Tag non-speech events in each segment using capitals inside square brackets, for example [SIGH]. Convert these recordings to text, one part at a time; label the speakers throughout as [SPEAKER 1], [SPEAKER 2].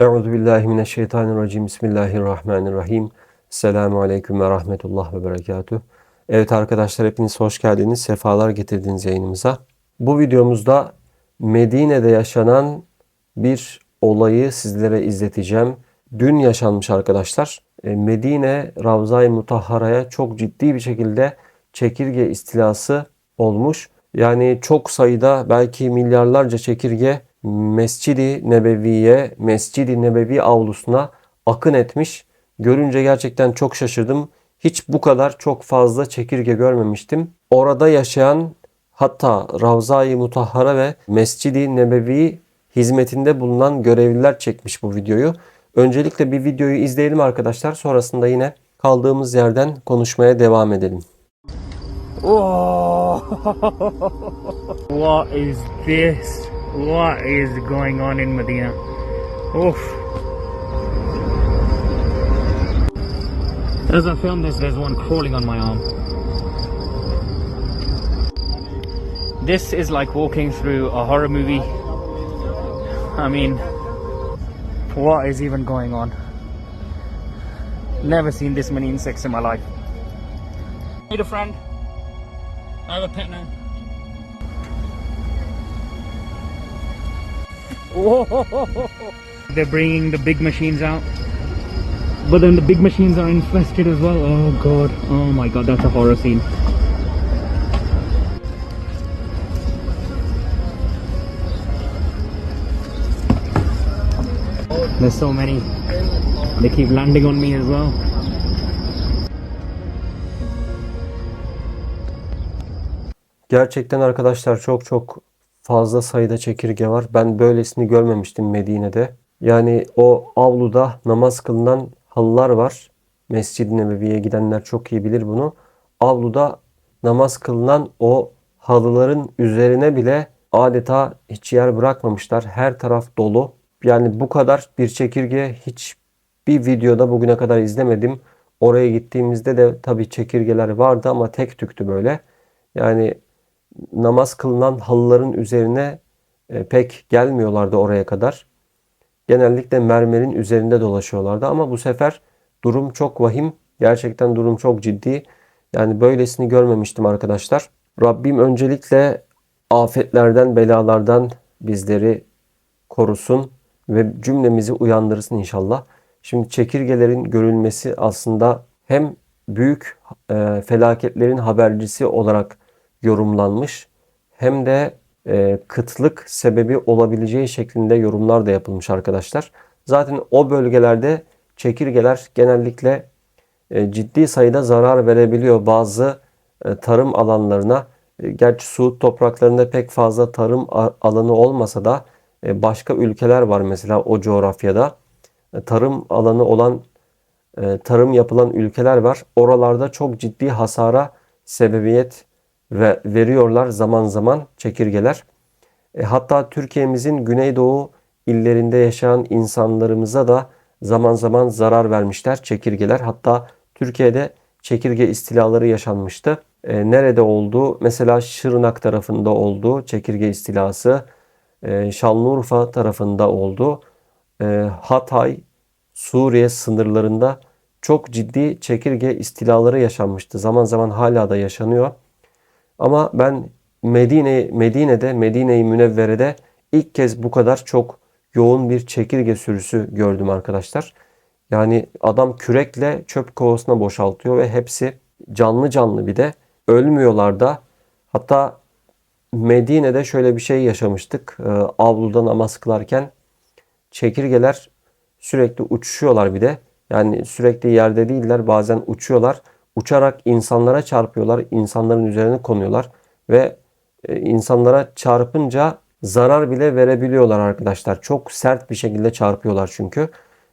[SPEAKER 1] Euzu billahi. Bismillahirrahmanirrahim. Selamun aleyküm ve rahmetullah ve berekatuh. Evet arkadaşlar hepiniz hoş geldiniz. Sefalar getirdiniz yayınımıza. Bu videomuzda Medine'de yaşanan bir olayı sizlere izleteceğim. Dün yaşanmış arkadaşlar. E, Medine Ravza-i Mutahhara'ya çok ciddi bir şekilde çekirge istilası olmuş. Yani çok sayıda belki milyarlarca çekirge Mescidi Nebevi'ye, Mescidi Nebevi avlusuna akın etmiş. Görünce gerçekten çok şaşırdım. Hiç bu kadar çok fazla çekirge görmemiştim. Orada yaşayan hatta Ravza-i Mutahhara ve Mescidi Nebevi hizmetinde bulunan görevliler çekmiş bu videoyu. Öncelikle bir videoyu izleyelim arkadaşlar. Sonrasında yine kaldığımız yerden konuşmaya devam edelim.
[SPEAKER 2] Oh, [LAUGHS] what is this? What is going on in Medina? Oof. As I film this, there's one crawling on my arm. This is like walking through a horror movie. I mean, what is even going on? Never seen this many insects in my life. Need a friend? I have a pet now. They're bringing the big machines out. But then the big machines are infested as well. Oh god. Oh my god, that's a horror scene. There's so many. They keep landing on me as well.
[SPEAKER 1] Gerçekten arkadaşlar çok çok fazla sayıda çekirge var. Ben böylesini görmemiştim Medine'de. Yani o avluda namaz kılınan halılar var. Mescid-i Nebevi'ye gidenler çok iyi bilir bunu. Avluda namaz kılınan o halıların üzerine bile adeta hiç yer bırakmamışlar. Her taraf dolu. Yani bu kadar bir çekirge hiç bir videoda bugüne kadar izlemedim. Oraya gittiğimizde de tabii çekirgeler vardı ama tek tüktü böyle. Yani namaz kılınan halıların üzerine e, pek gelmiyorlardı oraya kadar. Genellikle mermerin üzerinde dolaşıyorlardı ama bu sefer durum çok vahim. Gerçekten durum çok ciddi. Yani böylesini görmemiştim arkadaşlar. Rabbim öncelikle afetlerden, belalardan bizleri korusun ve cümlemizi uyandırsın inşallah. Şimdi çekirgelerin görülmesi aslında hem büyük e, felaketlerin habercisi olarak yorumlanmış hem de e, kıtlık sebebi olabileceği şeklinde yorumlar da yapılmış arkadaşlar. Zaten o bölgelerde çekirgeler genellikle e, ciddi sayıda zarar verebiliyor bazı e, tarım alanlarına. E, gerçi Suud topraklarında pek fazla tarım alanı olmasa da e, başka ülkeler var mesela o coğrafyada. E, tarım alanı olan e, tarım yapılan ülkeler var. Oralarda çok ciddi hasara sebebiyet ve veriyorlar zaman zaman çekirgeler. E, hatta Türkiye'mizin güneydoğu illerinde yaşayan insanlarımıza da zaman zaman zarar vermişler çekirgeler. Hatta Türkiye'de çekirge istilaları yaşanmıştı. E, nerede oldu? Mesela Şırnak tarafında oldu çekirge istilası. E, Şanlıurfa tarafında oldu. E, Hatay, Suriye sınırlarında çok ciddi çekirge istilaları yaşanmıştı. Zaman zaman hala da yaşanıyor. Ama ben Medine Medine'de, Medine-i Münevvere'de ilk kez bu kadar çok yoğun bir çekirge sürüsü gördüm arkadaşlar. Yani adam kürekle çöp kovasına boşaltıyor ve hepsi canlı canlı bir de ölmüyorlar da. Hatta Medine'de şöyle bir şey yaşamıştık. Ee, avluda namaz kılarken çekirgeler sürekli uçuşuyorlar bir de. Yani sürekli yerde değiller bazen uçuyorlar. Uçarak insanlara çarpıyorlar. insanların üzerine konuyorlar. Ve e, insanlara çarpınca zarar bile verebiliyorlar arkadaşlar. Çok sert bir şekilde çarpıyorlar çünkü.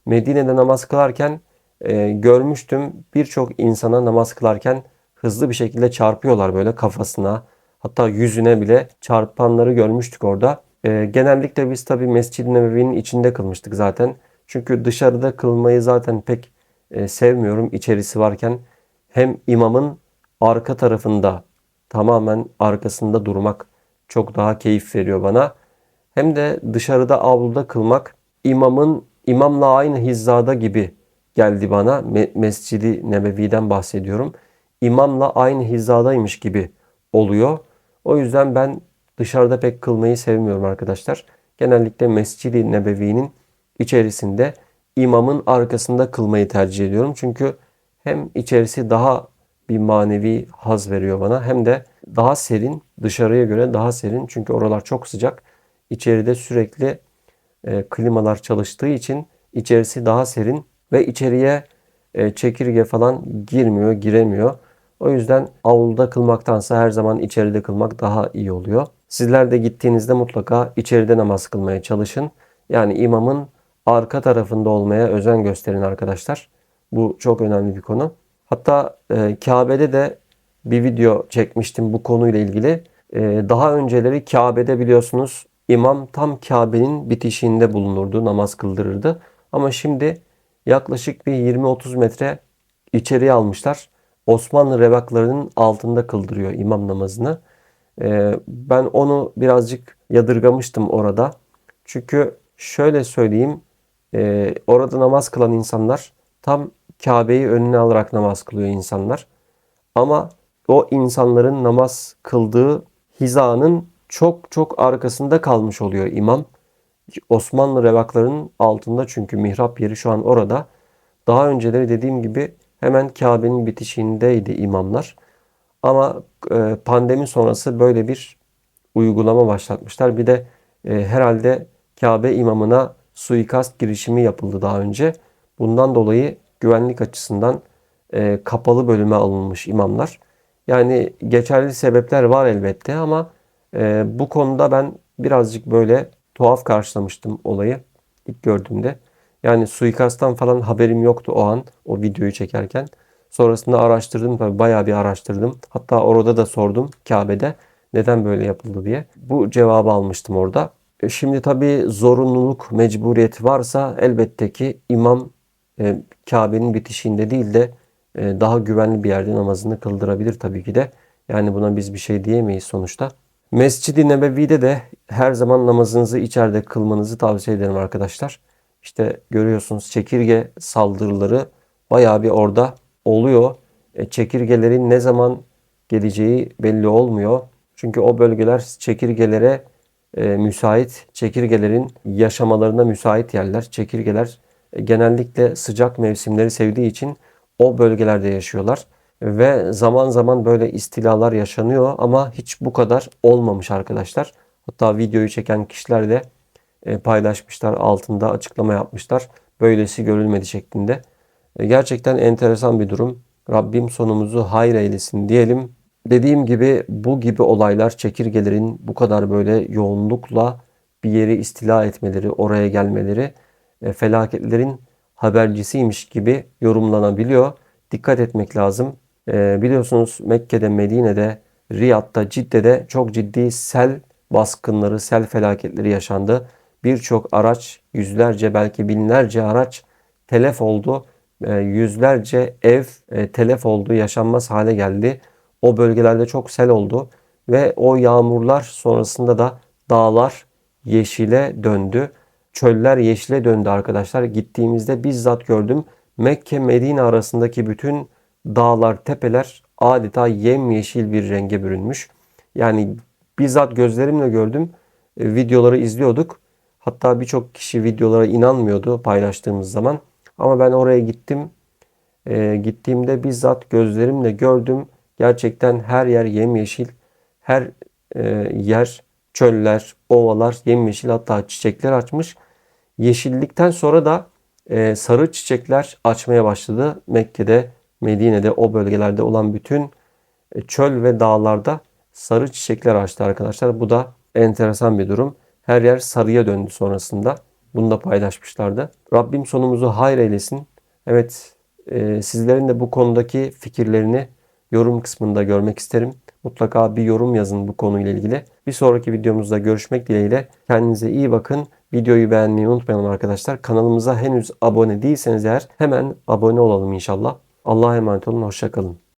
[SPEAKER 1] Medine'de namaz kılarken e, görmüştüm birçok insana namaz kılarken hızlı bir şekilde çarpıyorlar böyle kafasına hatta yüzüne bile çarpanları görmüştük orada. E, genellikle biz tabi Mescid-i Nebevi'nin içinde kılmıştık zaten. Çünkü dışarıda kılmayı zaten pek e, sevmiyorum içerisi varken. Hem imamın arka tarafında tamamen arkasında durmak çok daha keyif veriyor bana. Hem de dışarıda avluda kılmak imamın imamla aynı hizada gibi geldi bana. Me- Mescidi Nebevi'den bahsediyorum. İmamla aynı hizadaymış gibi oluyor. O yüzden ben dışarıda pek kılmayı sevmiyorum arkadaşlar. Genellikle Mescidi Nebevi'nin içerisinde imamın arkasında kılmayı tercih ediyorum. Çünkü hem içerisi daha bir manevi haz veriyor bana hem de daha serin, dışarıya göre daha serin. Çünkü oralar çok sıcak. İçeride sürekli e, klimalar çalıştığı için içerisi daha serin ve içeriye e, çekirge falan girmiyor, giremiyor. O yüzden avluda kılmaktansa her zaman içeride kılmak daha iyi oluyor. Sizler de gittiğinizde mutlaka içeride namaz kılmaya çalışın. Yani imamın arka tarafında olmaya özen gösterin arkadaşlar. Bu çok önemli bir konu. Hatta e, Kabe'de de bir video çekmiştim bu konuyla ilgili. E, daha önceleri Kabe'de biliyorsunuz imam tam Kabe'nin bitişiğinde bulunurdu, namaz kıldırırdı. Ama şimdi yaklaşık bir 20-30 metre içeriye almışlar. Osmanlı revaklarının altında kıldırıyor imam namazını. E, ben onu birazcık yadırgamıştım orada. Çünkü şöyle söyleyeyim, e, orada namaz kılan insanlar tam Kabe'yi önüne alarak namaz kılıyor insanlar. Ama o insanların namaz kıldığı hizanın çok çok arkasında kalmış oluyor imam. Osmanlı revaklarının altında çünkü mihrap yeri şu an orada. Daha önceleri dediğim gibi hemen Kabe'nin bitişiğindeydi imamlar. Ama e, pandemi sonrası böyle bir uygulama başlatmışlar. Bir de e, herhalde Kabe imamına suikast girişimi yapıldı daha önce. Bundan dolayı güvenlik açısından e, kapalı bölüme alınmış imamlar. Yani geçerli sebepler var elbette ama e, bu konuda ben birazcık böyle tuhaf karşılamıştım olayı ilk gördüğümde. Yani suikasttan falan haberim yoktu o an o videoyu çekerken. Sonrasında araştırdım tabii bayağı bir araştırdım. Hatta orada da sordum Kabe'de neden böyle yapıldı diye. Bu cevabı almıştım orada. E, Şimdi tabii zorunluluk, mecburiyeti varsa elbette ki imam e, Kabe'nin bitişiğinde değil de e, daha güvenli bir yerde namazını kıldırabilir tabii ki de. Yani buna biz bir şey diyemeyiz sonuçta. Mescid-i Nebevi'de de her zaman namazınızı içeride kılmanızı tavsiye ederim arkadaşlar. İşte görüyorsunuz çekirge saldırıları bayağı bir orada oluyor. E, çekirgelerin ne zaman geleceği belli olmuyor. Çünkü o bölgeler çekirgelere e, müsait, çekirgelerin yaşamalarına müsait yerler. Çekirgeler genellikle sıcak mevsimleri sevdiği için o bölgelerde yaşıyorlar. Ve zaman zaman böyle istilalar yaşanıyor ama hiç bu kadar olmamış arkadaşlar. Hatta videoyu çeken kişiler de e, paylaşmışlar, altında açıklama yapmışlar. Böylesi görülmedi şeklinde. E, Gerçekten enteresan bir durum. Rabbim sonumuzu hayır eylesin diyelim. Dediğim gibi bu gibi olaylar çekirgelerin bu kadar böyle yoğunlukla bir yeri istila etmeleri, oraya gelmeleri e, felaketlerin habercisiymiş gibi yorumlanabiliyor. Dikkat etmek lazım. E, biliyorsunuz Mekke'de, Medine'de, Riyad'da, Cidde'de çok ciddi sel baskınları, sel felaketleri yaşandı. Birçok araç, yüzlerce belki binlerce araç telef oldu. E, yüzlerce ev e, telef oldu, yaşanmaz hale geldi. O bölgelerde çok sel oldu ve o yağmurlar sonrasında da dağlar yeşile döndü. Çöller yeşile döndü arkadaşlar. Gittiğimizde bizzat gördüm. Mekke Medine arasındaki bütün dağlar, tepeler adeta yemyeşil bir renge bürünmüş. Yani bizzat gözlerimle gördüm. E, videoları izliyorduk. Hatta birçok kişi videolara inanmıyordu paylaştığımız zaman. Ama ben oraya gittim. E, gittiğimde bizzat gözlerimle gördüm. Gerçekten her yer yemyeşil. Her e, yer çöller, ovalar yemyeşil hatta çiçekler açmış. Yeşillikten sonra da e, sarı çiçekler açmaya başladı. Mekke'de, Medine'de o bölgelerde olan bütün e, çöl ve dağlarda sarı çiçekler açtı arkadaşlar. Bu da enteresan bir durum. Her yer sarıya döndü sonrasında. Bunu da paylaşmışlardı. Rabbim sonumuzu hayır eylesin. Evet e, sizlerin de bu konudaki fikirlerini yorum kısmında görmek isterim. Mutlaka bir yorum yazın bu konuyla ilgili. Bir sonraki videomuzda görüşmek dileğiyle. Kendinize iyi bakın. Videoyu beğenmeyi unutmayalım arkadaşlar. Kanalımıza henüz abone değilseniz eğer hemen abone olalım inşallah. Allah'a emanet olun. Hoşçakalın.